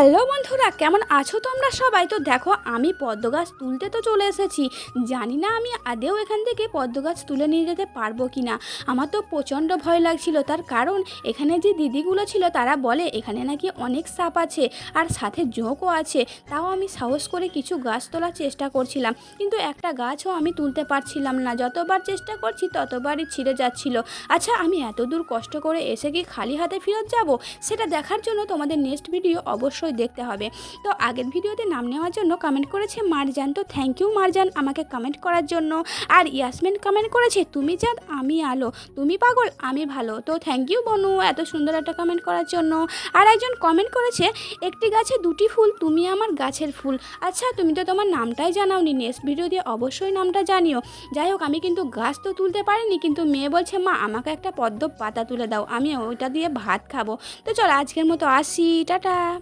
Hello বন্ধুরা, কেমন আছো তোমরা সবাই? তো দেখো, আমি পদ্ম গাছ তুলতে তো চলে এসেছি। জানি না আমি আদেও এখান থেকে পদ্ম গাছ তুলে নিয়ে যেতে পারব কি না আমার তো প্রচণ্ড ভয় লাগছিল। তার কারণ, এখানে যে দিদিগুলো ছিল, তারা বলে এখানে নাকি অনেক সাপ আছে আর সাথে জোঁকও আছে। তাও আমি সাহস করে কিছু গাছ তোলার চেষ্টা করছিলাম। কিন্তু একটা গাছও আমি তুলতে পারছিলাম না। যতবার চেষ্টা করছি, ততবারই ছিঁড়ে যাচ্ছিল। আচ্ছা আমি এত দূর কষ্ট করে এসে কি খালি হাতে ফেরত যাব? সেটা দেখার জন্য তোমাদের নেক্সট ভিডিও অবশ্যই দেখতে হবে। তো আগের ভিডিওতে নাম নেওয়ার জন্য কমেন্ট করেছে মারজান। তো থ্যাংক ইউ মারজান আমাকে কমেন্ট করার জন্য। আর ইয়াসমিন কমেন্ট করেছে, তুমি চাঁদ আমি আলো। তুমি পাগল, আমি ভালো। তো থ্যাংক ইউ বনু, এত সুন্দর একটা কমেন্ট করার জন্য। আর একজন কমেন্ট করেছে, একটি গাছে দুটি ফুল, তুমি আমার গাছের ফুল। আচ্ছা তুমি তো তোমার নামটাই জানাওনি। নেক্সট ভিডিও দিয়ে অবশ্যই নামটা জানিও। যাই হোক, আমি কিন্তু গাছ তো তুলতে পারিনি, কিন্তু মেয়ে বলছে, মা, আমাকে একটা পদ্ম পাতা তুলে দাও, আমি ওইটা দিয়ে ভাত খাব। তো চল, আজকের মতো আসি, টাটা।